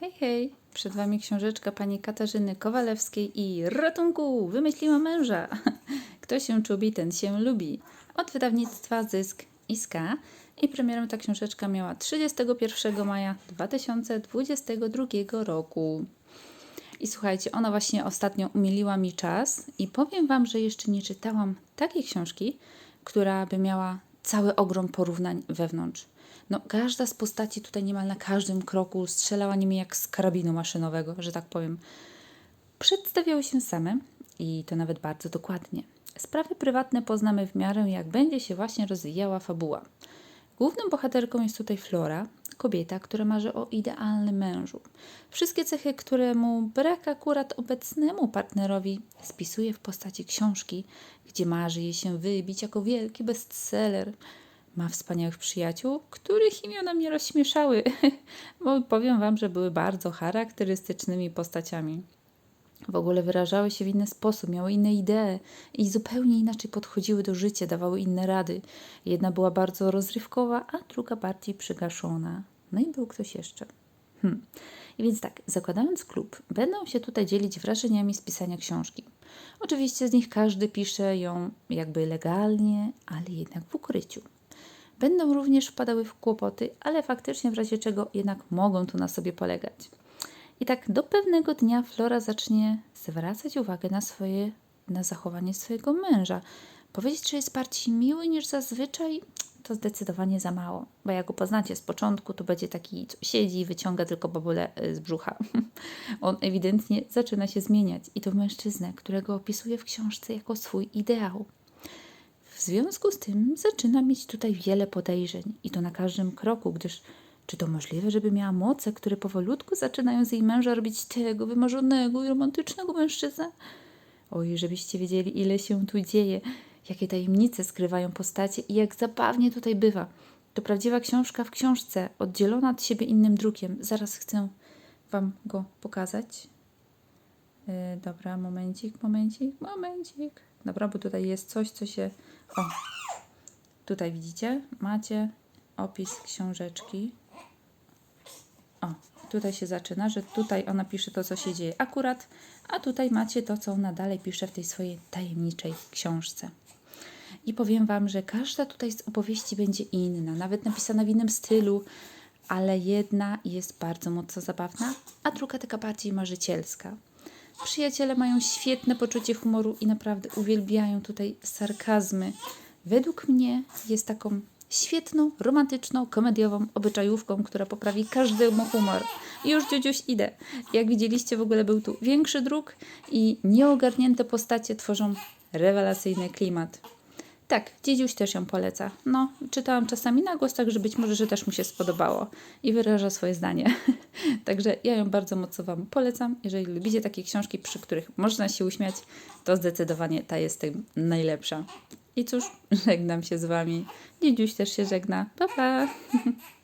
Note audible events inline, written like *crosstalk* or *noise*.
Hej, hej! Przed Wami książeczka pani Katarzyny Kowalewskiej i ratunku! Wymyśliła męża! *laughs* Kto się czubi, ten się lubi. Od wydawnictwa Zysk Iska. I premierę ta książeczka miała 31 maja 2022 roku. I słuchajcie, ona właśnie ostatnio umiliła mi czas i powiem Wam, że jeszcze nie czytałam takiej książki, która by miała cały ogrom porównań wewnątrz. No, każda z postaci tutaj niemal na każdym kroku strzelała nimi jak z karabinu maszynowego, że tak powiem. Przedstawiały się same i to nawet bardzo dokładnie. Sprawy prywatne poznamy w miarę, jak będzie się właśnie rozwijała fabuła. Główną bohaterką jest tutaj Flora, kobieta, która marzy o idealnym mężu. Wszystkie cechy, które mu brak akurat obecnemu partnerowi, spisuje w postaci książki, gdzie marzy jej się wybić jako wielki bestseller. Ma wspaniałych przyjaciół, których imiona mnie rozśmieszały, *laughs* bo powiem Wam, że były bardzo charakterystycznymi postaciami w ogóle wyrażały się w inny sposób, miały inne idee i zupełnie inaczej podchodziły do życia, dawały inne rady. Jedna była bardzo rozrywkowa, a druga bardziej przygaszona. No i był ktoś jeszcze. Hmm. I więc tak, zakładając klub, będą się tutaj dzielić wrażeniami z pisania książki. Oczywiście z nich każdy pisze ją jakby legalnie, ale jednak w ukryciu. Będą również wpadały w kłopoty, ale faktycznie w razie czego jednak mogą tu na sobie polegać. I tak do pewnego dnia Flora zacznie zwracać uwagę na swoje, na zachowanie swojego męża. Powiedzieć, że jest bardziej miły niż zazwyczaj, to zdecydowanie za mało. Bo jak go poznacie z początku, to będzie taki, co siedzi i wyciąga tylko babule z brzucha. *laughs* On ewidentnie zaczyna się zmieniać i to mężczyznę, którego opisuje w książce jako swój ideał. W związku z tym zaczyna mieć tutaj wiele podejrzeń i to na każdym kroku, gdyż czy to możliwe, żeby miała moce, które powolutku zaczynają z jej męża robić tego wymarzonego i romantycznego mężczyznę? Oj, żebyście wiedzieli, ile się tu dzieje, jakie tajemnice skrywają postacie i jak zabawnie tutaj bywa. To prawdziwa książka w książce, oddzielona od siebie innym drukiem. Zaraz chcę Wam go pokazać. Yy, dobra, momencik, momencik, momencik. Dobra, bo tutaj jest coś, co się... O, tutaj widzicie, macie opis książeczki. Tutaj się zaczyna, że tutaj ona pisze to, co się dzieje akurat, a tutaj macie to, co ona dalej pisze w tej swojej tajemniczej książce. I powiem Wam, że każda tutaj z opowieści będzie inna, nawet napisana w innym stylu, ale jedna jest bardzo mocno zabawna, a druga taka bardziej marzycielska. Przyjaciele mają świetne poczucie humoru i naprawdę uwielbiają tutaj sarkazmy. Według mnie jest taką świetną, romantyczną, komediową obyczajówką, która poprawi każdemu humor. Już dziudziuś idę. Jak widzieliście, w ogóle był tu większy druk i nieogarnięte postacie tworzą rewelacyjny klimat. Tak, dziedziuś też ją poleca. No, czytałam czasami na głos, także być może, że też mu się spodobało i wyraża swoje zdanie. *laughs* także ja ją bardzo mocno Wam polecam. Jeżeli lubicie takie książki, przy których można się uśmiać, to zdecydowanie ta jest tym najlepsza. I cóż, *laughs* żegnam się z Wami. Dziedziuś też się żegna. Pa, pa! *laughs*